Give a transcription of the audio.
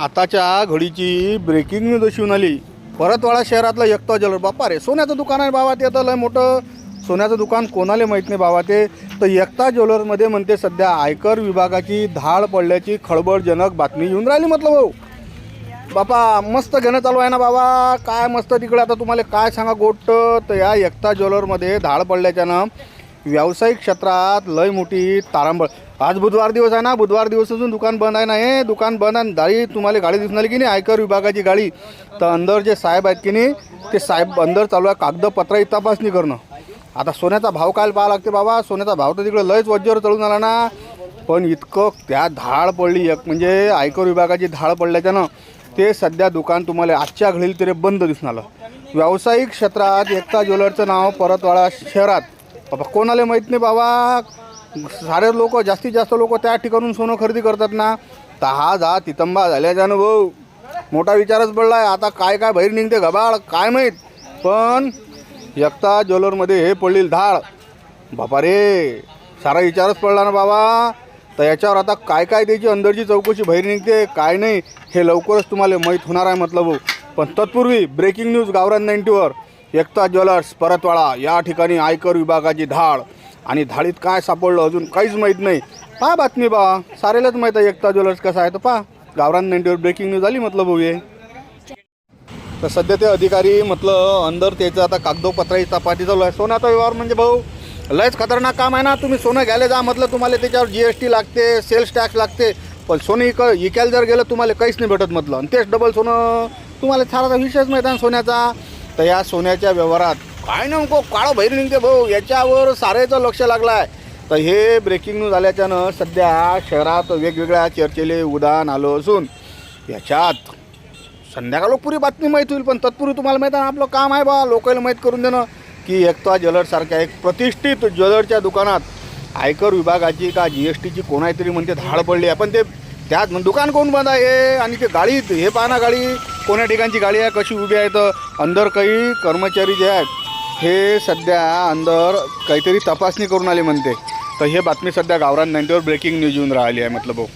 आताच्या घडीची breaking news आली. परतवाडा शहरातलं एकता ज्वेलर बाप्पा रे सोन्याचं दुकान आहे बाबा ते आता लय मोठं सोन्याचं दुकान कोणाला माहीत नाही बाबा ते तर एकता ज्वेलरमध्ये म्हणते सध्या आयकर विभागाची धाड पडल्याची खळबळजनक बातमी येऊन राहिली म्हटलं भाऊ. बापा मस्त घेणं चालू आहे ना बाबा काय मस्त तिकडे? आता तुम्हाला काय सांगा गोष्ट? तर या एकता ज्वेलरमध्ये धाड पडल्याच्यानं व्यावसायिक क्षेत्रात लय मोठी तारांबळ. आज बुधवार दिवस आहे ना बुधवार दिवस अजून दुकान बंद आहे ना हे? दुकान बंद आहे गाडी तुम्हाला गाडी दिसणार की नाही? आयकर विभागाची गाडी. तर अंदर जे साहेब आहेत की नाही ते साहेब अंदर चालू आहे कागदपत्राची तपासणी करणं. आता सोन्याचा भाव काय पाहावा लागते बाबा? सोन्याचा भाव तर तिकडे लयच वज्जवर चढून आला ना. पण इतकं त्या धाड पडली एक म्हणजे आयकर विभागाची धाड पडल्याच्यानं ते सध्या दुकान तुम्हाला आजच्या घडीला तरी बंद दिसून आलं व्यावसायिक क्षेत्रात एकता ज्वेलरचं नाव परतवाडा शहरात. बाबा कोणाला माहीत नाही बाबा. सारे लोक जास्तीत जास्त लोक त्या ठिकाणून सोनं खरेदी करतात ना. तर हा जा तितंबा झाल्याचा अनुभव मोठा विचारच पडला आहे आता काय काय बाहेर निघते गबाळ काय माहीत? पण एकता ज्वेलरमध्ये हे पडलील धाड. बापा रे सारा विचारच पडला ना बाबा. तर याच्यावर आता काय काय त्याची अंदरची चौकशी बाहेर निघते काय नाही हे लवकरच तुम्हाला माहीत होणार आहे म्हटलं भाऊ. पण तत्पूर्वी ब्रेकिंग न्यूज गावरान नाईन्टीवर. एकता ज्वेलर्स परतवाडा या ठिकाणी आयकर विभागाची धाड. आणि धाडीत काय सापडलं अजून काहीच माहीत नाही. पहा बातमी बा सारेलाच माहीत आहे एकता ज्वेलर्स कसं आहे. तर पहा गावरान नाईन्टीवर ब्रेकिंग न्यूज आली म्हटलं भाऊ हे. तर सध्या ते अधिकारी म्हटलं अंदर त्याचं आता कागदोपत्राची तपासणी चालू आहे. सोन्याचा व्यवहार म्हणजे भाऊ लयच खतरनाक काम आहे ना. तुम्ही सोनं घ्यायला जा म्हटलं तुम्हाला त्याच्यावर जी एस टी लागते सेल्स टॅक्स लागते. पण सोनं इक इकायला जर गेलं तुम्हाला काहीच नाही भेटत म्हटलं. आणि तेच डबल सोनं तुम्हाला छाराचा विषयच माहीत आहे सोन्याचा. तर या सोन्याच्या व्यवहारात काय नको काळं बाहेर निघते भाऊ? याच्यावर सारेचं लक्ष लागलं आहे तर हे ब्रेकिंग न्यूज आल्याच्यानं सध्या शहरात वेगवेगळ्या चर्चेले उदाहरण आलं असून याच्यात संध्याकाळ पुरी बातमी माहीत होईल पण तत्पूर्वी तुम्हाला माहीत आहे ना, आपलं काम आहे बा लोकांना माहीत करून देणं. की एकता ज्वेलर्ससारख्या एक प्रतिष्ठित ज्वेलरच्या दुकानात आयकर विभागाची का जी एस टीची कोणातरी म्हणते धाड पडली आहे. पण ते त्यात दुकान कोण बंद आहे? आणि ते गाडीत हे पाना ना गाडी कोण्या ठिकाणची गाडी आहे कशी उभी आहे तर अंदर काही कर्मचारी जे आहेत हे सध्या अंदर काहीतरी तपासणी करून आले म्हणते. तर हे बातमी सध्या गावरान नाईन्टीवर ब्रेकिंग न्यूज येऊन राहिली आहे म्हटलं हो. भाऊ